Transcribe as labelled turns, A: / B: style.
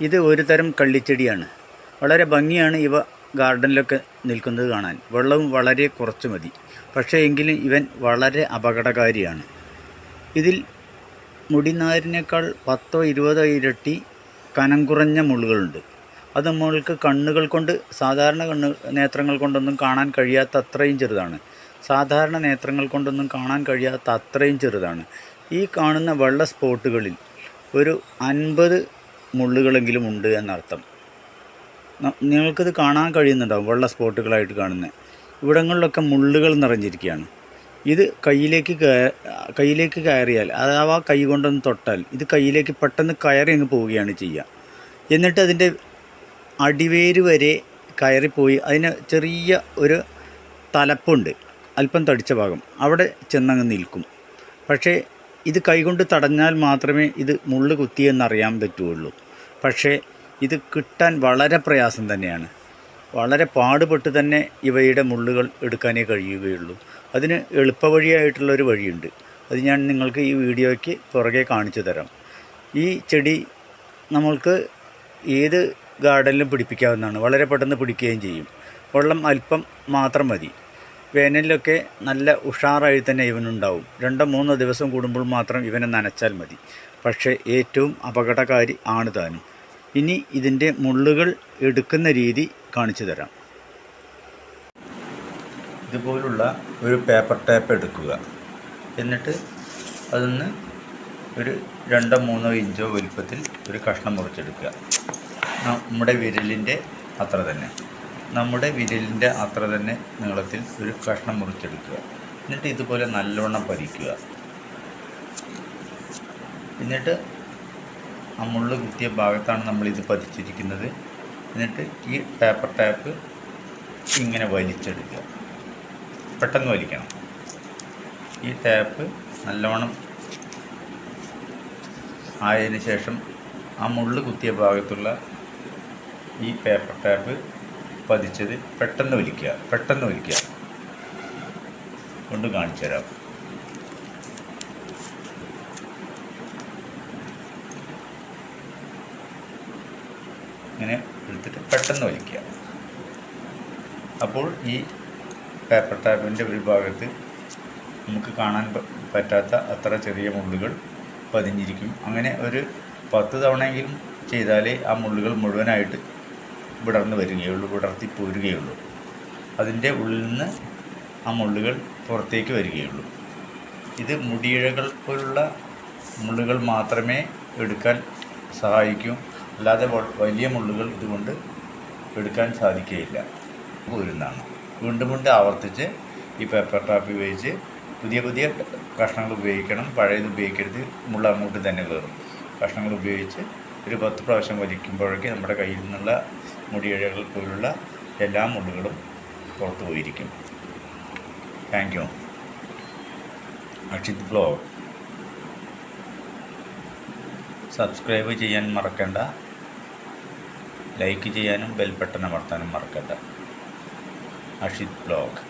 A: ഇത് ഒരു തരം കള്ളിച്ചെടിയാണ്. വളരെ ഭംഗിയാണ് ഇവ ഗാർഡനിലൊക്കെ നിൽക്കുന്നത് കാണാൻ. വെള്ളവും വളരെ കുറച്ച് മതി. പക്ഷേ എങ്കിലും ഇവൻ വളരെ അപകടകാരിയാണ്. ഇതിൽ മുടിനാരിനേക്കാൾ പത്തോ ഇരുപതോ ഇരട്ടി കനം കുറഞ്ഞ മുള്ളുകളുണ്ട്. അത് നമ്മൾക്ക് കണ്ണുകൾ കൊണ്ട് സാധാരണ കണ്ണ് നേത്രങ്ങൾ കൊണ്ടൊന്നും കാണാൻ കഴിയാത്ത അത്രയും ചെറുതാണ്. സാധാരണ നേത്രങ്ങൾ കൊണ്ടൊന്നും കാണാൻ കഴിയാത്ത അത്രയും ചെറുതാണ്. ഈ കാണുന്ന വെള്ള സ്പോട്ടുകളിൽ ഒരു അൻപത് മുള്ളുകളെങ്കിലും ഉണ്ട് എന്നർത്ഥം. നിങ്ങൾക്കത് കാണാൻ കഴിയുന്നുണ്ടാവും വെള്ള സ്പോട്ടുകളായിട്ട് കാണുന്നത് ഇവിടങ്ങളിലൊക്കെ മുള്ളുകൾ നിറഞ്ഞിരിക്കുകയാണ്. ഇത് കയ്യിലേക്ക് കയ- കയ്യിലേക്ക് കയറിയാൽ അഥവാ കൈ കൊണ്ടൊന്ന് തൊട്ടാൽ ഇത് കയ്യിലേക്ക് പെട്ടെന്ന് കയറി അങ്ങ് പോവുകയാണ് ചെയ്യുക. എന്നിട്ട് അതിന്റെ അടിവേര് വരെ കയറിപ്പോയി അതിന് ചെറിയ ഒരു തലപ്പുണ്ട് അല്പം തടിച്ച ഭാഗം. അവിടെ ചെന്നങ്ങ് നിൽക്കും. പക്ഷേ ഇത് കൈകൊണ്ട് തടഞ്ഞാൽ മാത്രമേ ഇത് മുള്ളു കുത്തിയെന്നറിയാൻ പറ്റുകയുള്ളൂ. പക്ഷേ ഇത് കിട്ടാൻ വളരെ പ്രയാസം തന്നെയാണ്. വളരെ പാടുപെട്ട് തന്നെ ഇവയുടെ മുള്ളുകൾ എടുക്കാനേ കഴിയുകയുള്ളൂ. അതിന് എളുപ്പവഴിയായിട്ടുള്ളൊരു വഴിയുണ്ട്. അത് ഞാൻ നിങ്ങൾക്ക് ഈ വീഡിയോയ്ക്ക് പുറകെ കാണിച്ചു തരാം. ഈ ചെടി നമ്മൾക്ക് ഏത് ഗാർഡനിലും പിടിപ്പിക്കാവുന്നതാണ്. വളരെ പെട്ടെന്ന് പിടിക്കുകയും ചെയ്യും. വെള്ളം അല്പം മാത്രം മതി. വേനലിലൊക്കെ നല്ല ഉഷാറായി തന്നെ ഇവനുണ്ടാവും. രണ്ടോ മൂന്നോ ദിവസം കൂടുമ്പോൾ മാത്രം ഇവനെ നനച്ചാൽ മതി. പക്ഷേ ഏറ്റവും അപകടകാരി ആണ് താനും. ഇനി ഇതിന്റെ മുള്ളുകൾ എടുക്കുന്ന രീതി കാണിച്ചു തരാം. ഇതുപോലുള്ള ഒരു പേപ്പർ ടാപ്പ് എടുക്കുക. എന്നിട്ട് അതിന്ന് ഒരു രണ്ടോ മൂന്നോ ഇഞ്ചോ വലുപ്പത്തിൽ ഒരു കഷ്ണം മുറിച്ചെടുക്കുക. നമ്മുടെ വിരലിന്റെ അത്ര തന്നെ. നമ്മുടെ വിരലിന്റെ അത്ര തന്നെ നീളത്തിൽ ഒരു കഷ്ണം മുറിച്ചെടുക്കുക. എന്നിട്ട് ഇതുപോലെ നല്ലവണ്ണം പരിക്കുക എന്നിട്ട് ആ മുള്ള് കുത്തിയ ഭാഗത്താണ് നമ്മളിത് പതിച്ചിരിക്കുന്നത്. എന്നിട്ട് ഈ പേപ്പർ ടാപ്പ് ഇങ്ങനെ വലിച്ചെടുക്കുക. പെട്ടെന്ന് വലിക്കണം. ഈ ടാപ്പ് നല്ലവണ്ണം ആയതിനു ശേഷം ആ മുള്ള് കുത്തിയ ഭാഗത്തുള്ള ഈ പേപ്പർ ടാപ്പ് പതിച്ചത് പെട്ടെന്ന് വലിക്കുക. പെട്ടെന്ന് വലിക്കുക. കൊണ്ട് കാണിച്ചു തരാം ഇങ്ങനെ എടുത്തിട്ട് പെട്ടെന്ന് വലിക്കുക അപ്പോൾ ഈ പേപ്പർ ടാപ്പിന്റെ ഒരു ഭാഗത്ത് നമുക്ക് കാണാൻ പറ്റാത്ത അത്ര ചെറിയ മുള്ളുകൾ പതിഞ്ഞിരിക്കും. അങ്ങനെ ഒരു പത്ത് തവണയെങ്കിലും ചെയ്താലേ ആ മുള്ളുകൾ മുഴുവനായിട്ട് വിടർന്ന് വരികയുള്ളൂ വിടർത്തി പോരുകയുള്ളൂ. അതിന്റെ ഉള്ളിൽ നിന്ന് ആ മുള്ളുകൾ പുറത്തേക്ക് വരികയുള്ളൂ. ഇത് മുടിയിഴകൾ പോലുള്ള മുള്ളുകൾ മാത്രമേ എടുക്കാൻ സഹായിക്കൂ. അല്ലാതെ വലിയ മുള്ളുകൾ ഇതുകൊണ്ട് എടുക്കാൻ സാധിക്കുകയില്ല. ഒരുന്നാണ് വീണ്ടും വീണ്ടും ആവർത്തിച്ച് ഈ പേപ്പർ ടാപ്പ് ഉപയോഗിച്ച് പുതിയ പുതിയ കഷ്ണങ്ങൾ ഉപയോഗിക്കണം. പഴയത് ഉപയോഗിക്കരുത്. മുള്ള അങ്ങോട്ട് തന്നെ കയറും. കഷ്ണങ്ങൾ ഉപയോഗിച്ച് ഒരു പത്ത് പ്രാവശ്യം വലിക്കുമ്പോഴേക്ക് നമ്മുടെ കയ്യിൽ നിന്നുള്ള മുടിയിഴകൾ പോലുള്ള എല്ലാ മുള്ളുകളും പുറത്തു പോയിരിക്കും. Thank you Akshit blog subscribe ചെയ്യാൻ മറക്കണ്ട. ലൈക്ക് ചെയ്യാനും ബെൽ ബട്ടൺ അമർത്താനും മറക്കണ്ട അഷിത് ബ്ലോഗ്.